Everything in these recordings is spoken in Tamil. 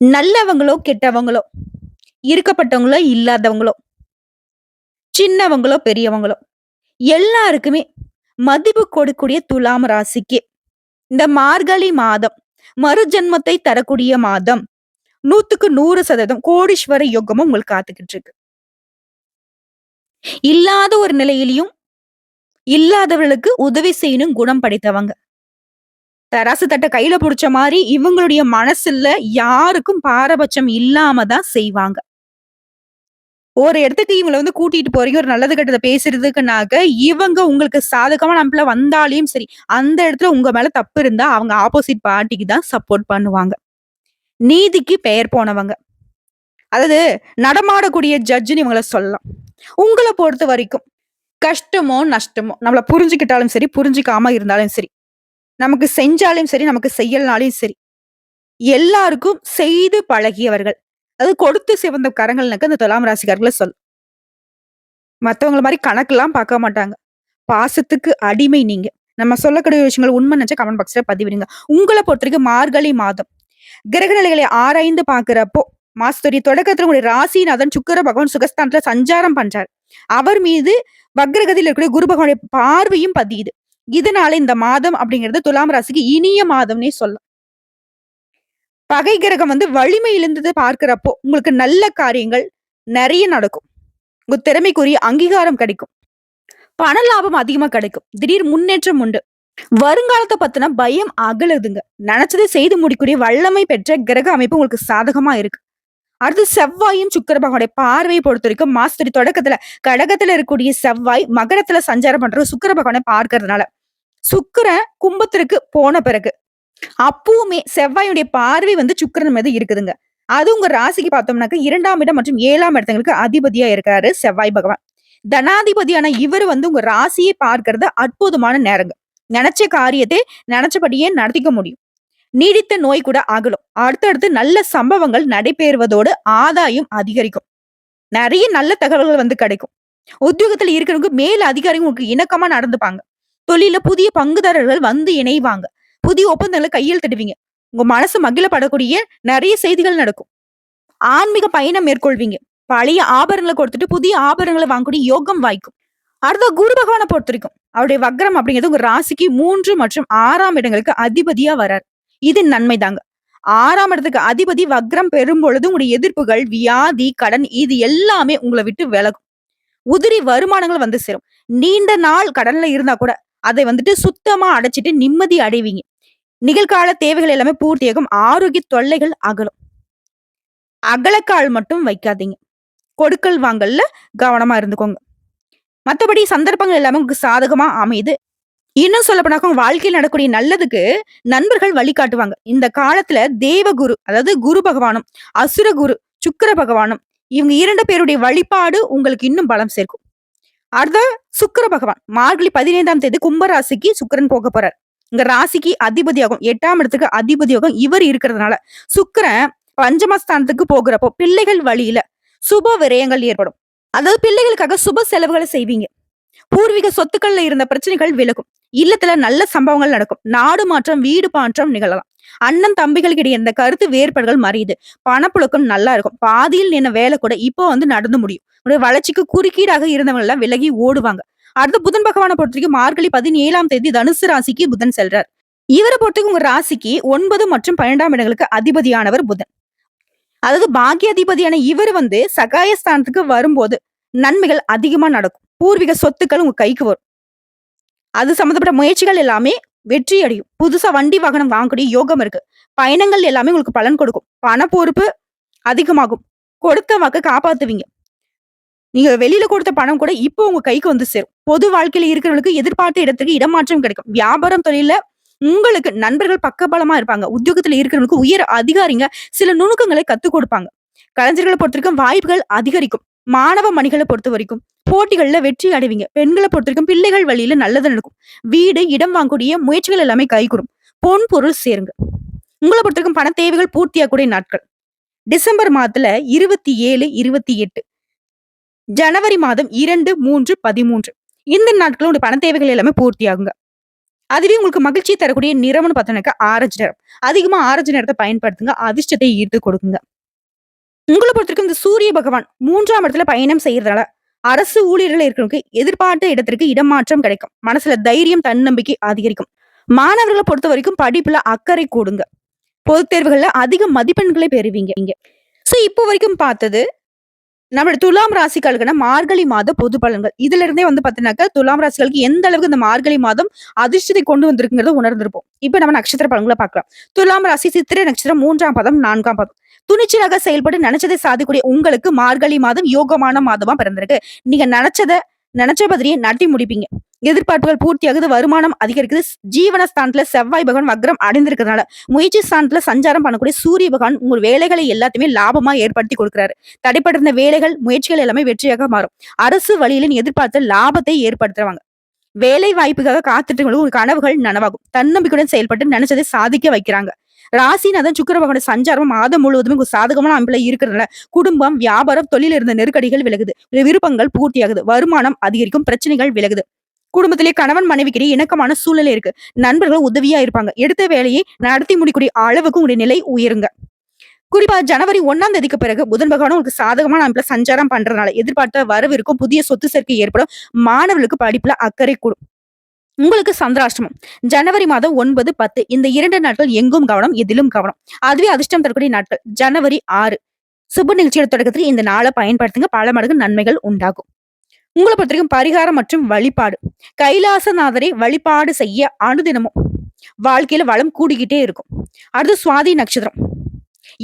நல்லவங்களோ, கெட்டவங்களோ, இருக்கப்பட்டவங்களோ, இல்லாதவங்களோ, சின்னவங்களோ, பெரியவங்களோ, எல்லாருக்குமே மதிப்பு கொடுக்கூடிய துலாம் ராசிக்கு, இந்த மார்கழி மாதம், மறுஜென்மத்தை தரக்கூடிய மாதம். 100க்கு 100% கோடீஸ்வர யோகமும் உங்களுக்கு காத்துக்கிட்டு இருக்கு. இல்லாத ஒரு நிலையிலையும் இல்லாதவர்களுக்கு உதவி செய்யணும் குணம் படைத்தவங்க. தராசு கையில பிடிச்ச மாதிரி இவங்களுடைய மனசுல யாருக்கும் பாரபட்சம் இல்லாம தான் செய்வாங்க. ஒரு இடத்துக்கு இவங்களை வந்து கூட்டிட்டு போறீங்க, ஒரு நல்லது கெட்டதை பேசுறதுக்குனாக்க, இவங்க உங்களுக்கு சாதகமா நம்மள வந்தாலையும் சரி, அந்த இடத்துல உங்க மேல தப்பு இருந்தா, அவங்க ஆப்போசிட் பார்ட்டிக்கு தான் சப்போர்ட் பண்ணுவாங்க. நீதிக்கு பெயர் போனவங்க. அதாவது நடமாடக்கூடிய ஜட்ஜுன்னு இவங்கள சொல்லலாம். உங்களை பொறுத்த வரைக்கும், கஷ்டமோ, நஷ்டமோ, நம்மள புரிஞ்சுக்கிட்டாலும் சரி, புரிஞ்சுக்காம இருந்தாலும் சரி, நமக்கு செஞ்சாலும் சரி, நமக்கு செய்யலனாலும் சரி, எல்லாருக்கும் செய்து பழகியவர்கள். அது கொடுத்து சிவந்த கரங்கள்னாக்க இந்த துலாம் ராசிக்காரர்களை சொல்லும். மற்றவங்கள மாதிரி கணக்கெல்லாம் பார்க்க மாட்டாங்க. பாசத்துக்கு அடிமை நீங்க. நம்ம சொல்லக்கூடிய விஷயங்கள் உண்மை நினைச்சா கமெண்ட் பாக்ஸ்ல பதிவிடுங்க. உங்களை பொறுத்தவரைக்கும் மார்கழி மாதம். கிரக நிலைகளை ஆராய்ந்து பாக்குறப்போ மாசத்துடைய தொடக்கத்துல உங்களுடைய ராசிநாதன் சுக்கிர பகவான் சுகஸ்தானத்துல சஞ்சாரம் பண்றாரு. அவர் மீது வக்ரகதியில் இருக்கக்கூடிய குரு பகவானுடைய பார்வையும் பதியுது. இதனால இந்த மாதம் அப்படிங்கிறது துலாம் ராசிக்கு இனிய மாதம்னே சொல்லலாம். பகை கிரகம் வந்து வலிமை பார்க்கிறப்போ, உங்களுக்கு நல்ல காரியங்கள் நிறைய நடக்கும். உங்க திறமைக்குரிய அங்கீகாரம் கிடைக்கும். பண லாபம் அதிகமா கிடைக்கும். திடீர் முன்னேற்றம் உண்டு. வருங்காலத்தை பத்தின பயம் அகலுதுங்க. நினைச்சதை செய்து முடிக்கூடிய வல்லமை பெற்ற கிரக அமைப்பு உங்களுக்கு சாதகமா இருக்கு. அடுத்து செவ்வாயும் சுக்கிர பகவானுடைய பார்வையை பொறுத்தவரைக்கும் மாசத்துடைய தொடக்கத்துல கடகத்துல இருக்கக்கூடிய செவ்வாய் மகரத்துல சஞ்சாரம் பண்ற சுக்கர பகவானை பார்க்கறதுனால, சுக்கரன் கும்பத்திற்கு போன பிறகு, அப்பவுமே செவ்வாயுடைய பார்வை வந்து சுக்கரன் மீது இருக்குதுங்க. அது உங்க ராசிக்கு பார்த்தோம்னாக்க இரண்டாம் இடம் மற்றும் ஏழாம் இடத்துங்களுக்கு அதிபதியா இருக்காரு செவ்வாய் பகவான். தனாதிபதியான இவரு வந்து உங்க ராசியை பார்க்கறது அற்புதமான நேரங்க. நினைச்ச காரியத்தை நினைச்சபடியே நடத்திக்க முடியும். நீடித்த நோய் கூட அகலும். அடுத்தடுத்து நல்ல சம்பவங்கள் நடைபெறுவதோடு ஆதாயம் அதிகரிக்கும். நிறைய நல்ல தகவல்கள் வந்து கிடைக்கும். உத்தியோகத்துல இருக்கிறவங்க மேல் அதிகாரிங்க உங்களுக்கு இணக்கமா நடந்துப்பாங்க. தொழில புதிய பங்குதாரர்கள் வந்து இணைவாங்க. புதிய ஒப்பந்தங்களை கையில் தடுவீங்க உங்க மனசு மகிழப்படக்கூடிய நிறைய செய்திகள் நடக்கும். ஆன்மீக பயணம் மேற்கொள்வீங்க. பழைய ஆபரணங்களை கொடுத்துட்டு புதிய ஆபரணங்களை வாங்கக்கூடிய யோகம் வாய்க்கும். அடுத்த குரு பொறுத்த வரைக்கும் அவருடைய வக்ரம் அப்படிங்கிறது உங்க ராசிக்கு மூன்று மற்றும் ஆறாம் இடங்களுக்கு அதிபதியா வரார். இது நன்மைதாங்க. ஆறாம் இடத்துக்கு அதிபதி வக்ரம் பெறும்பொழுது உங்களுடைய எதிர்ப்புகள், வியாதி, கடன் இது எல்லாமே உங்களை விட்டு விலகும். உதிரி வருமானங்கள் வந்து சேரும். நீண்ட நாள் கடன்ல இருந்தா கூட, அதை வந்துட்டு சுத்தமா அடைச்சிட்டு நிம்மதி அடைவீங்க. நிகழ்கால தேவைகள் எல்லாமே பூர்த்தியாகும். ஆரோக்கிய தொல்லைகள் அகலும். அகலக்கால் மட்டும் வைக்காதீங்க. கொடுக்கல் வாங்கல்ல கவனமா இருந்துக்கோங்க. மற்றபடி சந்தர்ப்பங்கள் எல்லாமே உங்களுக்கு சாதகமா அமையுது. இன்னும் சொல்லப்போனாக்க வாழ்க்கையில் வாழ்க்கையில நடக்கக்கூடிய நல்லதுக்கு நண்பர்கள் வழிகாட்டுவாங்க. இந்த காலத்துல தேவகுரு, அதாவது குரு பகவானும், அசுர குரு, சுக்கர பகவானும் இவங்க இரண்டு பேருடைய வழிபாடு உங்களுக்கு இன்னும் பலம் சேர்க்கும். அடுத்து சுக்கர பகவான். மார்கழி 15ஆம் தேதி கும்பராசிக்கு சுக்கரன் போக போறார். இங்க ராசிக்கு அதிபதியாகும். எட்டாம் இடத்துக்கு அதிபதியாகும் இவர் இருக்கிறதுனால, சுக்கிரன் பஞ்சமஸ்தானத்துக்கு போகிறப்போ பிள்ளைகள் வழியில சுப விரயங்கள் ஏற்படும். அதாவது பிள்ளைகளுக்காக சுப செலவுகளை செய்வீங்க. பூர்வீக சொத்துக்கள்ல இருந்த பிரச்சனைகள் விலகும். இல்லத்துல நல்ல சம்பவங்கள் நடக்கும். நாடு மாற்றம், வீடு மாற்றம் நிகழலாம். அண்ணன் தம்பிகளுக்கு இடையே இந்த கருத்து வேறுபாடுகள் மறையுது. பணப்புழக்கம் நல்லா இருக்கும். பாதியில் நின்ன வேலை கூட இப்போ வந்து நடந்து முடியும். வளர்ச்சிக்கு குறுக்கீடாக இருந்தவங்க எல்லாம் விலகி ஓடுவாங்க. அடுத்து புதன் பகவானை பொறுத்தவரைக்கும் மார்கழி 17ஆம் தேதி தனுசு ராசிக்கு புதன் செல்றார். இவரை பொறுத்தவரைக்கும் உங்க ராசிக்கு ஒன்பது மற்றும் 12ஆம் இடங்களுக்கு அதிபதியானவர் புதன். அதாவது பாக்கியாதிபதியான இவர் வந்து சகாயஸ்தானத்துக்கு வரும்போது நன்மைகள் அதிகமா நடக்கும். பூர்வீக சொத்துக்கள் உங்க கைக்கு வரும். அது சம்மந்தப்பட்ட முயற்சிகள் எல்லாமே வெற்றி அடையும். புதுசா வண்டி வாகனம் வாங்கக்கூடிய யோகம் இருக்கு. பயணங்கள் எல்லாமே உங்களுக்கு பலன் கொடுக்கும். பண பொறுப்பு அதிகமாகும். கொடுத்த வாக்க காப்பாத்துவீங்க. நீங்க வெளியில கொடுத்த பணம் கூட இப்போ உங்க கைக்கு வந்து சேரும். பொது வாழ்க்கையில இருக்கிறவங்களுக்கு எதிர்பார்த்த இடத்துக்கு இடமாற்றம் கிடைக்கும். வியாபாரம் தொழில உங்களுக்கு நண்பர்கள் பக்கபலமா இருப்பாங்க. உத்தியோகத்துல இருக்கிறவங்களுக்கு உயர் அதிகாரிங்க சில நுணுக்கங்களை கத்துக் கொடுப்பாங்க. கலைஞர்களை பொறுத்தவரைக்கும் வாய்ப்புகள் அதிகரிக்கும். மாணவ மணிகளை பொறுத்த வரைக்கும் போட்டிகளில் வெற்றி அடைவீங்க. பெண்களை பொறுத்த வரைக்கும் பிள்ளைகள் வழியில நல்லது நடக்கும். வீடு, இடம் வாங்கக்கூடிய முயற்சிகள் எல்லாமே கைகூடும். பொன் பொருள் சேருங்க. உங்களை பொறுத்த வரைக்கும் பண தேவைகள் பூர்த்தியாகக்கூடிய நாட்கள். டிசம்பர் மாதத்துல 27, 28 ஜனவரி மாதம் 2, 3, 13 இந்த நாட்களும் உங்க பண தேவைகள் எல்லாமே பூர்த்தியாகுங்க. அதுவே உங்களுக்கு மகிழ்ச்சி தரக்கூடிய நிறம்னு பார்த்தோன்னாக்கா ஆரஞ்சு நிறம் அதிகமாக ஆரஞ்சு நிறத்தை பயன்படுத்துங்க அதிர்ஷ்டத்தை ஈர்த்து கொடுக்குங்க உங்களை பொறுத்தவரைக்கும் இந்த சூரிய பகவான் மூன்றாம் இடத்துல பயணம் செய்யறதால அரசு ஊழியர்கள் இருக்கிறவங்க எதிர்பார்த்த இடத்திற்கு இடமாற்றம் கிடைக்கும். மனசுல தைரியம் தன்னம்பிக்கை அதிகரிக்கும். மாணவர்களை பொறுத்த வரைக்கும் படிப்புல அக்கறை கூடுங்க. பொது தேர்வுகள்ல அதிக மதிப்பெண்களை பெறுவீங்க. இங்க சோ இப்போ வரைக்கும் பார்த்தது நம்மளோட துலாம் ராசிக்காளுக்கான மார்கழி மாத பொது பலன்கள். இதுல இருந்தே வந்து பாத்தீங்கன்னாக்கா துலாம் ராசிகளுக்கு எந்த அளவுக்கு இந்த மார்கழி மாதம் அதிர்ஷ்டத்தை கொண்டு வந்திருக்குங்கிறத உணர்ந்திருப்போம். இப்ப நம்ம நட்சத்திர பலன்களை பார்க்கலாம். துலாம் ராசி சித்திரை நட்சத்திரம் மூன்றாம் பதம் நான்காம் பதம். துணிச்சலாக செயல்பட்டு நினைச்சதை சாதிக்கூடிய உங்களுக்கு மார்கழி மாதம் யோகமான மாதமா பிறந்திருக்கு. நீங்க நினைச்சத நினைச்ச மாதிரியே நடத்தி முடிப்பீங்க. எதிர்பார்ப்புகள் பூர்த்தியாகுது வருமானம் அதிகரிக்குது ஜீவனஸ்தானத்துல செவ்வாய் பகவான் வக்ரம் அடைந்திருக்கிறதுனால முயற்சி ஸ்தானத்துல சஞ்சாரம் பண்ணக்கூடிய சூரிய பகவான் உங்கள் வேலைகளை எல்லாத்தையுமே லாபமா ஏற்படுத்தி கொடுக்கிறாரு. தடைப்பட்டிருந்த வேலைகள் முயற்சிகள் எல்லாமே வெற்றியாக மாறும். அரசு வழியிலின் எதிர்பார்த்து எதிர்பார்த்த லாபத்தை ஏற்படுத்துறவாங்க. வேலை வாய்ப்புக்காக காத்துட்டு உங்க கனவுகள் நனவாகும். தன்னம்பிக்கையுடன் செயல்பட்டு நினைச்சதை சாதிக்க வைக்கிறாங்க. ராசிநாதன் சுக்கர பகவான சஞ்சாரம் மாதம் முழுவதும் உங்க சாதகமான அமைப்புல இருக்கிறதுனால குடும்பம் வியாபாரம் தொழில் இருந்த நெருக்கடிகள் விலகுது. விருப்பங்கள் பூர்த்தியாகுது. வருமானம் அதிகரிக்கும் பிரச்சனைகள் விலகுது. குடும்பத்திலே கணவன் மனைவிக்கிடையே இணக்கமான சூழ்நிலை இருக்கு. நண்பர்கள் உதவியா இருப்பாங்க. எடுத்த வேலையை நடத்தி முடிக்கூடிய அளவுக்கு உங்களுடைய நிலை உயருங்க. குறிப்பா ஜனவரி ஒன்னாம் தேதிக்கு பிறகு புதன் பகவான் உங்களுக்கு சாதகமான அமைப்புல சஞ்சாரம் பண்றதுனால எதிர்பார்த்த வரவு இருக்கும் புதிய சொத்து சேர்க்கை ஏற்படும். மாணவர்களுக்கு படிப்புல அக்கறை கூடும். உங்களுக்கு சந்திராஷ்டமம். ஜனவரி மாதம் ஒன்பது பத்து. இந்த இரண்டு நாட்கள் எங்கும் கவனம் எதிலும் கவனம். அதுவே அதிர்ஷ்டம் தரக்கூடிய நாட்கள். ஜனவரி ஆறு. சுப நிகழ்ச்சியோட தொடக்கத்தில் இந்த நாளை பயன்படுத்துங்க. பல மடங்கு நன்மைகள் உண்டாகும். உங்களை பொறுத்த வரைக்கும் பரிகாரம் மற்றும் வழிபாடு. கைலாசநாதரை வழிபாடு செய்ய அனுதினமும் வாழ்க்கையில வளம் கூடிக்கிட்டே இருக்கும். அடுத்து சுவாதி நட்சத்திரம்.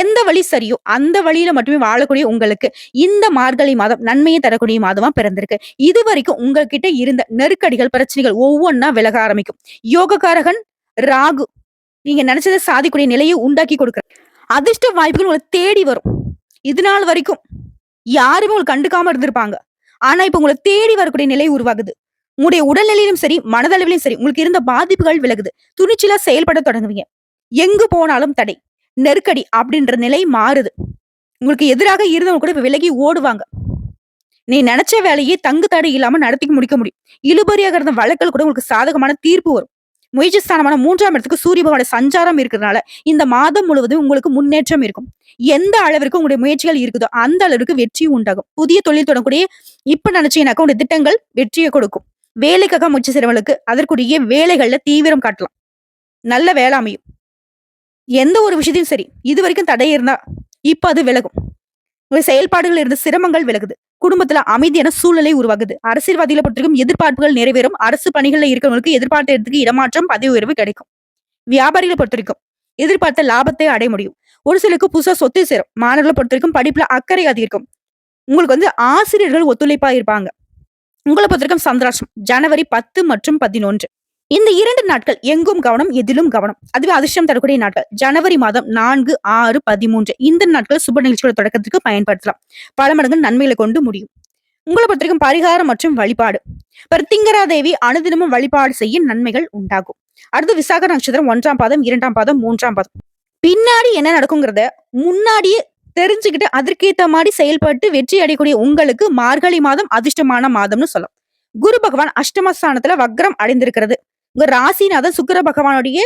எந்த வழி சரியோ அந்த வழியில மட்டுமே வாழக்கூடிய உங்களுக்கு இந்த மார்கழி மாதம் நன்மையை தரக்கூடிய மாதமா பிறந்திருக்கு. இது வரைக்கும் உங்ககிட்ட இருந்த நெருக்கடிகள் பிரச்சனைகள் ஒவ்வொன்னா விலக ஆரம்பிக்கும். யோகக்காரகன் ராகு நீங்க நினைச்சதை சாதிக்கூடிய நிலையை உண்டாக்கி கொடுக்குற அதிர்ஷ்ட வாய்ப்புகள் உங்களை தேடி வரும். இது நாள் வரைக்கும் யாருமே உங்களுக்கு கண்டுக்காம இருந்திருப்பாங்க. ஆனா இப்ப உங்களை தேடி வரக்கூடிய நிலை உருவாகுது. உங்களுடைய உடல்நிலையிலும் சரி மனதளவிலும் சரி உங்களுக்கு இருந்த பாதிப்புகள் விலகுது. துணிச்சலா செயல்பட தொடங்குவீங்க. எங்கு போனாலும் தடை. நெருக்கடி அப்படின்ற நிலை மாறுது. உங்களுக்கு எதிராக இருந்தவங்க கூட இப்ப விலகி ஓடுவாங்க. நீ நினைச்ச வேலையை தங்கு தடை இல்லாம நடத்தி முடிக்க முடியும். இழுபறியாக இருந்த வழக்கில் கூட உங்களுக்கு சாதகமான தீர்ப்பு வரும். முயற்சி ஸ்தானமான மூன்றாம் இடத்துக்கு சூரிய பகவான சஞ்சாரம் இருக்கிறதுனால இந்த மாதம் முழுவதும் உங்களுக்கு முன்னேற்றம் இருக்கும். எந்த அளவிற்கு உங்களுடைய முயற்சிகள் இருக்குதோ அந்த அளவுக்கு வெற்றி உண்டாகும். புதிய தொழில் தொடங்கக்கூடிய இப்ப நினைச்சீங்கன்னாக்கா உங்களுடைய திட்டங்கள் வெற்றியை கொடுக்கும். வேலைக்காக முயற்சி செய்றவங்களுக்கு அதற்குரிய வேலைகள்ல தீவிரம் காட்டலாம். நல்ல வேலை அமையும். எந்த ஒரு விஷயத்தையும் சரி இது வரைக்கும் தடை இருந்தா இப்ப அது விலகும். உங்க செயல்பாடுகள் இருந்த சிரமங்கள் விலகுது. குடும்பத்துல அமைதியான சூழ்நிலை உருவாகுது. அரசியல்வாதிகளை பொறுத்திருக்கும் எதிர்பார்ப்புகள் நிறைவேறும். அரசு பணிகளில் இருக்கிறவங்களுக்கு எதிர்பார்த்த இடத்துக்கு இடமாற்றம் பதவி உயர்வு கிடைக்கும். வியாபாரிகளை பொறுத்திருக்கும் எதிர்பார்த்த லாபத்தை அடைய முடியும். ஒரு சிலருக்கு புதுசா சொத்து சேரும். மாணவர்களை பொறுத்திருக்கும் படிப்புல அக்கறை அதிகரிக்கும். உங்களுக்கு வந்து ஆசிரியர்கள் ஒத்துழைப்பா இருப்பாங்க. உங்களை பொறுத்திருக்கும் சந்திராஷ்டம் ஜனவரி பத்து மற்றும் பதினொன்று. இந்த இரண்டு நாட்கள் எங்கும் கவனம் எதிலும் கவனம். அதுவே அதிர்ஷ்டம் தரக்கூடிய நாட்கள். ஜனவரி மாதம் நான்கு ஆறு பதிமூன்று. இந்த நாட்கள் சுப நிகழ்ச்சியோட தொடக்கத்திற்கு பயன்படுத்தலாம். பல மடங்கு நன்மைகளை கொண்டு முடியும். உங்களை பொறுத்தவரைக்கும் பரிகாரம் மற்றும் வழிபாடு. பிரத்திங்கரா தேவி அனுதினமும் வழிபாடு செய்ய நன்மைகள் உண்டாகும். அடுத்து விசாக நட்சத்திரம் ஒன்றாம் பாதம் இரண்டாம் பாதம் மூன்றாம் பாதம். பின்னாடி என்ன நடக்குங்கிறத முன்னாடியே தெரிஞ்சுக்கிட்டு அதற்கேத்த மாதிரி செயல்பட்டு வெற்றி அடையக்கூடிய உங்களுக்கு மார்கழி மாதம் அதிர்ஷ்டமான மாதம்னு சொல்லலாம். குரு பகவான் அஷ்டமஸ்தானத்துல வக்ரம் அடைந்திருக்கிறது. உங்க ராசிநாதன் சுக்கிர பகவானுடைய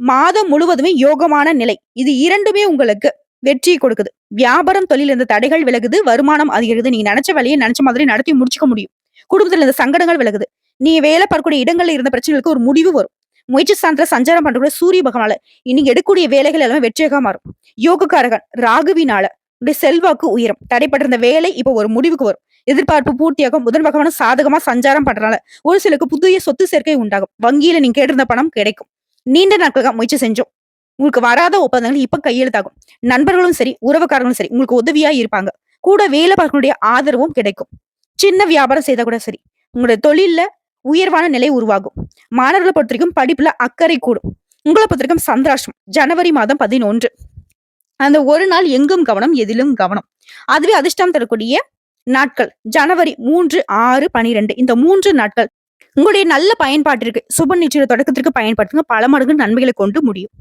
மாதம் முழுவதுமே யோகமான நிலை. இது இரண்டுமே உங்களுக்கு வெற்றி கொடுக்குது. வியாபாரம் தொழில் இருந்த தடைகள் விலகுது. வருமானம் அதிகரிக்குது. நீங்க நினைச்ச வேலையை நினைச்ச மாதிரி நடத்தி முடிச்சுக்க முடியும். குடும்பத்துல இருந்த சங்கடங்கள் விலகுது. நீ வேலை பார்க்கக்கூடிய இடங்கள்ல இருந்த பிரச்சனைகளுக்கு ஒரு முடிவு வரும். முயற்சி சாந்திர சஞ்சாரம் பண்றக்கூடிய சூரிய பகவானால இன்னைக்கு எடுக்கக்கூடிய வேலைகள் எல்லாமே வெற்றியாக மாறும். யோகக்காரகன் ராகுவினால உடைய செல்வாக்கு உயரும். தடைப்பட்டிருந்த வேலை இப்போ ஒரு முடிவுக்கு வரும். எதிர்பார்ப்பு பூர்த்தியாகும். புதன் பகவான சாதகமா சஞ்சாரம் பண்றனால ஒரு சிலருக்கு புதிய சொத்து சேர்க்கை உண்டாகும். வங்கியில நீங்க கேட்டிருந்த பணம் கிடைக்கும். நீண்ட நாட்களாக முயற்சி செஞ்சோம். உங்களுக்கு வராத ஒப்பந்தங்கள் இப்ப கையெழுத்தாகும். நண்பர்களும் சரி உறவுக்காரங்களும் சரி உங்களுக்கு உதவியா இருப்பாங்க. கூட வேலை பார்க்கக்கூடிய ஆதரவும் கிடைக்கும். சின்ன வியாபாரம் செய்தா கூட சரி. உங்களுடைய தொழில்ல உயர்வான நிலை உருவாகும். மாணவர்களை பொறுத்த வரைக்கும் படிப்புல அக்கறை கூடும். உங்களை பொறுத்த வரைக்கும் சந்திராஷ்டம் ஜனவரி மாதம் பதினொன்று. அந்த ஒரு நாள் எங்கும் கவனம் எதிலும் கவனம். அதுவே அதிர்ஷ்டம் தரக்கூடிய நாட்கள். ஜனவரி மூன்று ஆறு பனிரெண்டு. இந்த மூன்று நாட்கள் உங்களுடைய நல்ல பயன்பாட்டிற்கு சுப நிச்சய தொடக்கத்திற்கு பயன்படுத்துங்க. பல மடங்கு நன்மைகளை கொண்டு முடியும்.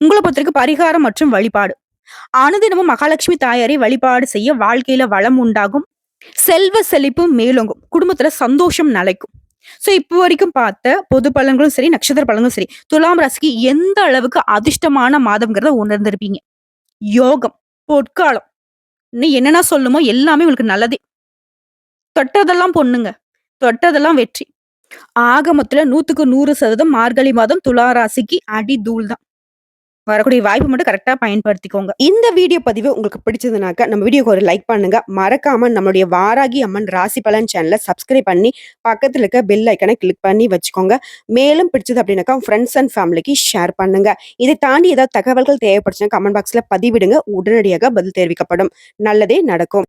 உங்களை பொறுத்தவரைக்கும் பரிகாரம் மற்றும் வழிபாடு. அனுதினமும் மகாலட்சுமி தாயாரை வழிபாடு செய்ய வாழ்க்கையில வளம் உண்டாகும். செல்வ செழிப்பு மேலோங்கும். குடும்பத்துல சந்தோஷம் நிலைக்கும். ஸோ இப்போ வரைக்கும் பார்த்த பொது பலன்களும் சரி, நட்சத்திர பலன்களும் சரி, துலாம் ராசிக்கு எந்த அளவுக்கு அதிர்ஷ்டமான மாதம்ங்கிறத உணர்ந்திருப்பீங்க. யோகம், பொற்காலம், இன்னும் என்னென்ன சொல்லணுமோ எல்லாமே உங்களுக்கு நல்லதே. தொட்டதெல்லாம் பொண்ணுங்க. தொட்டதெல்லாம் வெற்றி. ஆக மொத்தத்துல 100க்கு 100% மார்கழி மாதம் துளா ராசிக்கு அடி தூள் தான். வரக்கூடிய வாய்ப்பு மட்டும் கரெக்டாக பயன்படுத்திக்கோங்க. இந்த வீடியோ பதிவு உங்களுக்கு பிடிச்சதுனாக்க நம்ம வீடியோக்கு ஒரு லைக் பண்ணுங்க. மறக்காம நம்மளுடைய வாராகி அம்மன் ராசி பலன் சேனலை சப்ஸ்கிரைப் பண்ணி பக்கத்துல இருக்க பெல் ஐக்கனை கிளிக் பண்ணி வச்சுக்கோங்க. மேலும் பிடிச்சது அப்படின்னாக்கா ஃப்ரெண்ட்ஸ் அண்ட் ஃபேமிலிக்கு ஷேர் பண்ணுங்க. இதை தாண்டி ஏதாவது தகவல்கள் தேவைப்படுச்சுன்னா கமெண்ட் பாக்ஸ்ல பதிவிடுங்க. உடனடியாக பதில் தெரிவிக்கப்படும். நல்லதே நடக்கும்.